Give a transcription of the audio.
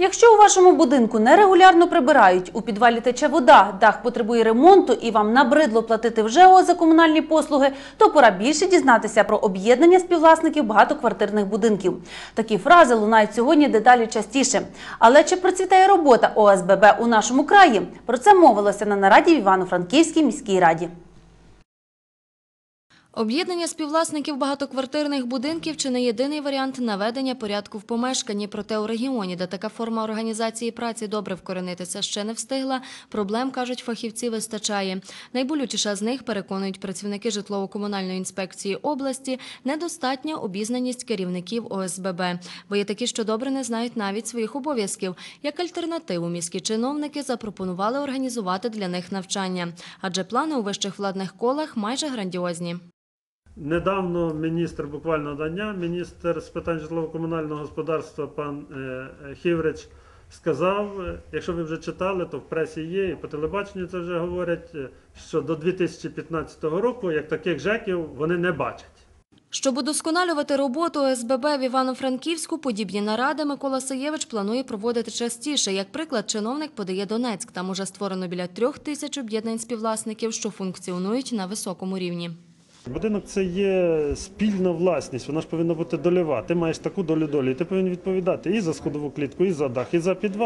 Якщо у вашому будинку нерегулярно прибирають, у підвалі тече вода, дах потребує ремонту і вам набридло платити в ЖЕО за комунальні послуги, то пора більше дізнатися про об'єднання співвласників багатоквартирних будинків. Такі фрази лунають сьогодні дедалі частіше. Але чи процвітає робота ОСББ у нашому краї? Про це мовилося на нараді в Івано-Франківській міській раді. Об'єднання співвласників багатоквартирних будинків чи не єдиний варіант наведення порядку в помешканні. Проте у регіоні, де така форма організації праці добре вкоренитися ще не встигла, проблем, кажуть фахівці, вистачає. Найболючіша з них, переконують працівники житлово-комунальної інспекції області, недостатня обізнаність керівників ОСББ. Бо є такі, що добре не знають навіть своїх обов'язків. Як альтернативу міські чиновники запропонували організувати для них навчання. Адже плани у вищих владних колах майже грандіозні. Недавно міністр, буквально на дня, міністр з питань житлово-комунального господарства пан е, е, Хіврич сказав, е, якщо ви вже читали, то в пресі є і по телебаченню це вже говорять, що до 2015 року як таких ЖЕКів вони не бачать. Щоб удосконалювати роботу ОСББ в Івано-Франківську, подібні наради Микола Саєвич планує проводити частіше. Як приклад, чиновник подає Донецьк. Там уже створено біля трьох тисяч об'єднань співвласників, що функціонують на високому рівні. Будинок це є спільна власність, вона ж повинна бути дольова. Ти маєш таку долю долі, ти повинен відповідати і за сходову клітку, і за дах, і за підвал.